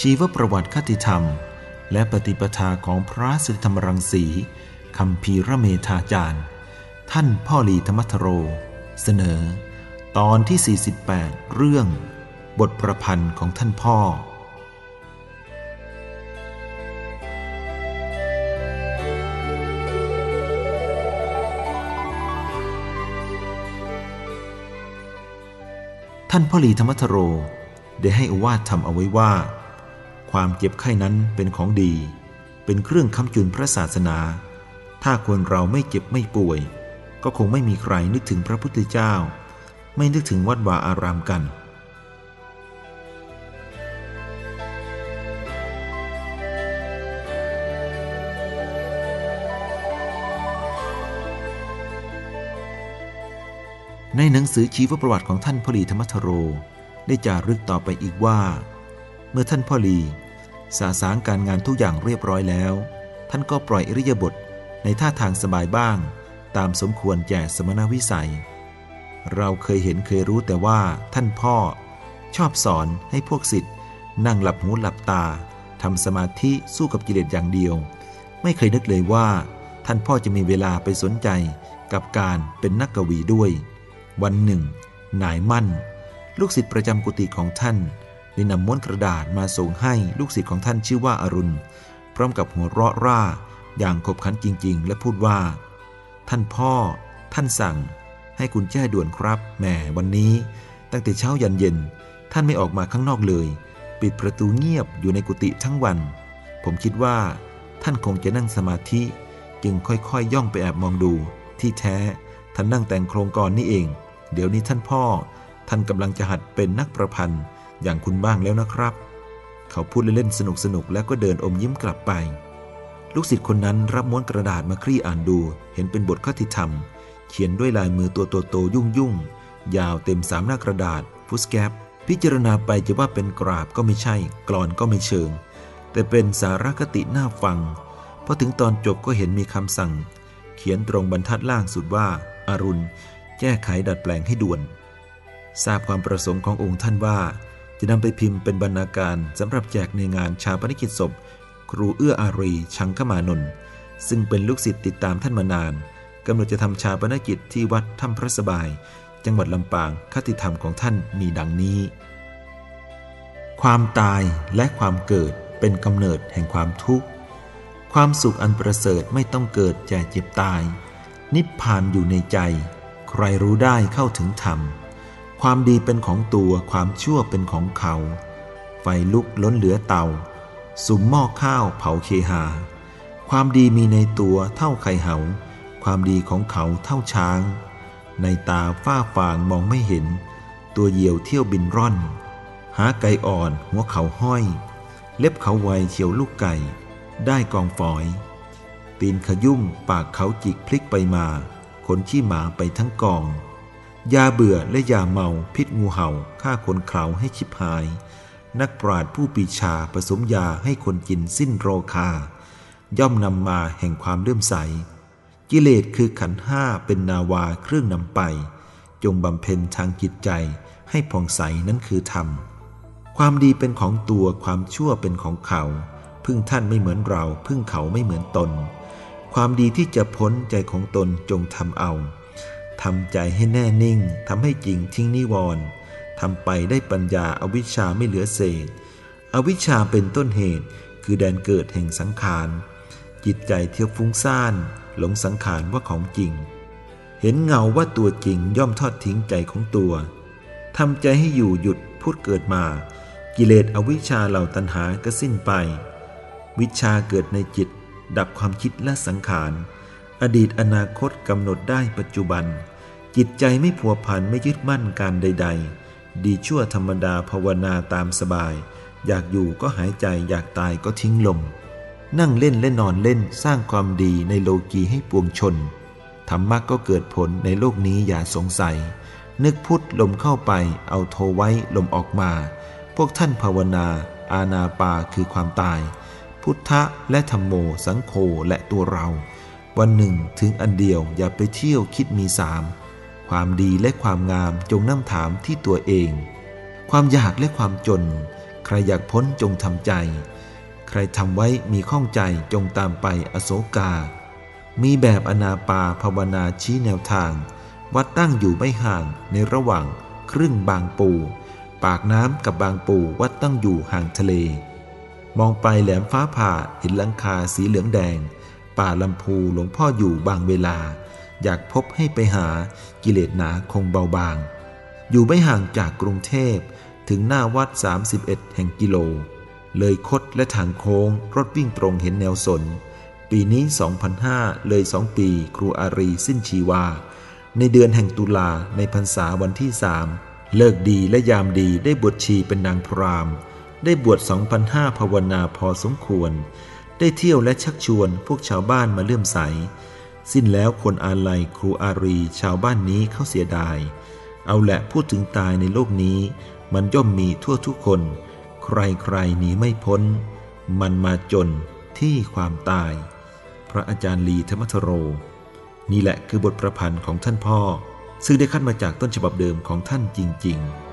ชีวประวัติคติธรรม และปฏิปทาของพระสุธรรมรังสีคำพีระเมธาจารย์ ท่านพ่อหลีธรรมทโร เสนอ ตอนที่ 48 เรื่อง บทประพันธ์ของท่านพ่อท่านพ่อหลีธรรมทโร ได้ให้อวาดทำเอาไว้ว่า ความเจ็บไข้นั้นเป็นของดี เป็นเครื่องค้ำจุนพระศาสนา ถ้าคนเราไม่เจ็บไม่ป่วย ก็คงไม่มีใครนึกถึงพระพุทธเจ้า ไม่นึกถึงวัดวาอารามกันในหนังสือชีวประวัติของท่านพลีธรรมทโร ได้จารึกต่อไปอีกว่า มื่อท่านพ่อลีสาสางการงานทุกอย่างเรียบร้อยแล้ว ท่านก็ปล่อยอริยบทในท่าทางสบายบ้าง ตามสมควรแก่สมณวิสัย เราเคยเห็นเคยรู้แต่ว่าท่านพ่อชอบสอนให้พวกศิษย์นั่งหลับหูหลับตาทำสมาธิสู้กับกิเลสอย่างเดียว ไม่เคยนึกเลยว่า ท่านพ่อจะมีเวลาไปสนใจกับการเป็นนักกวีด้วย วันหนึ่งนายมั่น ลูกศิษย์ประจำกุฏิของท่าน ได้นำม้วนกระดาษมาส่งให้ลูกศิษย์ของท่านชื่อว่าอารุณ พร้อมกับหัวเราะร่า อย่างขบขันจริง ๆ และพูดว่า ท่านพ่อ ท่านสั่ง ให้คุณแจ้ด่วนครับแหมวันนี้ ตั้งแต่เช้ายันเย็น ท่านไม่ออกมาข้างนอกเลย ปิดประตูเงียบอยู่ในกุฏิทั้งวัน ผมคิดว่า ท่านคงจะนั่งสมาธิ จึงค่อยๆย่องไปแอบมองดู ที่แท้ ท่านนั่งแต่งโครงกรนี่เอง เดี๋ยวนี้ท่านพ่อ ท่านกำลังจะหัดเป็นนักประพันธ์ อย่างคุณบ้างแล้วนะครับ เขาพูดเล่นๆสนุกๆแล้วก็เดินอมยิ้มกลับไป ลูกศิษย์คนนั้นรับม้วนกระดาษมาคลี่อ่านดู เห็นเป็นบทคติธรรม เขียนด้วยลายมือตัวโตๆยุ่งๆยาวเต็มสามหน้ากระดาษฟุสแกปพิจารณาไปจะว่าเป็นกราบก็ไม่ใช่ กรอนก็ไม่เชิง แต่เป็นสารคติน่าฟังพอถึงตอนจบก็เห็นมีคำสั่ง เขียนตรงบรรทัดล่างสุดว่าอารุณ แก้ไขดัดแปลงให้ด่วน ทราบความประสงค์ขององค์ท่านว่า จะนำไปพิมพ์เป็นบรรณาการสำหรับแจกในงานชาปนกิจศพ ครูเอื้ออารี ชังขมานนท์ซึ่งเป็นลูกศิษย์ติดตามท่านมานานกำหนดจะทำชาปนกิจที่วัดถ้ำพระสบาย จังหวัดลำปางคติธรรมของท่านมีดังนี้ ความตายและความเกิดเป็นกำเนิดแห่งความทุกข์ ความสุขอันประเสริฐไม่ต้องเกิดแก่เจ็บตาย นิพพานอยู่ในใจ ใครรู้ได้เข้าถึงธรรม ความดีเป็นของตัวความชั่วเป็นของเขา ไฟลุกล้นเหลือเตาสุมหม้อข้าวเผาเคหา ความดีมีในตัวเท่าไข่เหา ความดีของเขาเท่าช้าง ในตาฝ้าฟางมองไม่เห็น ตัวเหยี่ยวเที่ยวบินร่อน หาไก่อ่อนหัวเขาห้อย เล็บเขาไวเฉียวลูกไก่ ได้กองฝอย ตีนขยุ่มปากเขาจิกพลิกไปมาขนขี้หมาไปทั้งกอง ยาเบื่อและยาเมาพิษงูเห่าฆ่าคนเขาให้ชิบหาย นักปราดผู้ปีชาผสมยาให้คนกินสิ้นโรคา ย่อมนำมาแห่งความเลื่อมใส กิเลสคือขันห้าเป็นนาวาเครื่องนำไป จงบำเพ็ญทางจิตใจให้ผ่องใสนั้นคือธรรม ความดีเป็นของตัวความชั่วเป็นของเขา พึ่งท่านไม่เหมือนเรา พึ่งเขาไม่เหมือนตน ความดีที่จะพ้นใจของตนจงทำเอา ทำใจให้แน่นิ่งทำให้จริงทิ้งนิวรณ์ทำไปได้ปัญญาอาวิชชาไม่เหลือเศษ อวิชชาเป็นต้นเหตุ คือแดนเกิดแห่งสังขาร จิตใจเที่ยวฟุ้งซ่าน หลงสังขารว่าของจริง เห็นเงาว่าตัวจริงย่อมทอดทิ้งใจของตัวทำใจให้อยู่หยุดพุทธเกิดมา กิเลสอวิชชาเหล่าตัณหาก็สิ้นไป วิชาเกิดในจิต ดับความคิดและสังขาร อดีตอนาคตกำหนดได้ปัจจุบัน จิตใจไม่ผัวพันไม่ยึดมั่นการใด ๆ ดีชั่วธรรมดาภาวนาตามสบาย อยากอยู่ก็หายใจอยากตายก็ทิ้งลม นั่งเล่นและนอนเล่นสร้างความดีในโลกีให้ปวงชน ธรรมะก็เกิดผลในโลกนี้อย่าสงสัย นึกพุทธลมเข้าไป เอาโทไว้ลมออกมา พวกท่านภาวนา อาณาปาคือความตาย พุทธะและธรรมโม สังโฆและตัวเรา วันหนึ่งถึงอันเดียวอย่าไปเที่ยวคิดมีสาม ความดีและความงามจงน้ำถามที่ตัวเอง ความอยากและความจน ใครอยากพ้นจงทำใจ ใครทำไว้มีข้องใจจงตามไปอโศกา มีแบบอนาปาภาวนาชี้แนวทาง วัดตั้งอยู่ไม่ห่างในระหว่างครึ่งบางปู ปากน้ำกับบางปูวัดตั้งอยู่ห่างทะเล มองไปแหลมฟ้าผ่าเห็นหลังคาสีเหลืองแดง ป่าลำพูหลวงพ่ออยู่บางเวลา อยากพบให้ไปหากิเลสหนาคงเบาบาง อยู่ไม่ห่างจากกรุงเทพถึงหน้าวัด 31 แห่งกิโล เลยคดและทางโค้งรถวิ่งตรงเห็นแนวสน ปีนี้ 2005 เลย 2 ปี ครูอารีสิ้นชีวา ในเดือนแห่งตุลาในพรรษาวันที่สามเลิกดีและยามดีได้บวชชีเป็นนางพรามได้บวช2,005ภาวนาพอสมควร ได้เที่ยวและชักชวนพวกชาวบ้านมาเลื่อมใส สิ้นแล้วคนอาลัยครูอารีชาวบ้านนี้เขาเสียดาย เอาแหละพูดถึงตายในโลกนี้ มันย่อมมีทั่วทุกคน ใครใครหนีไม่พ้น มันมาจนที่ความตาย พระอาจารย์ลีธรรมทโร นี่แหละคือบทประพันธ์ของท่านพ่อ ซึ่งได้คัดมาจากต้นฉบับเดิมของท่านจริง ๆ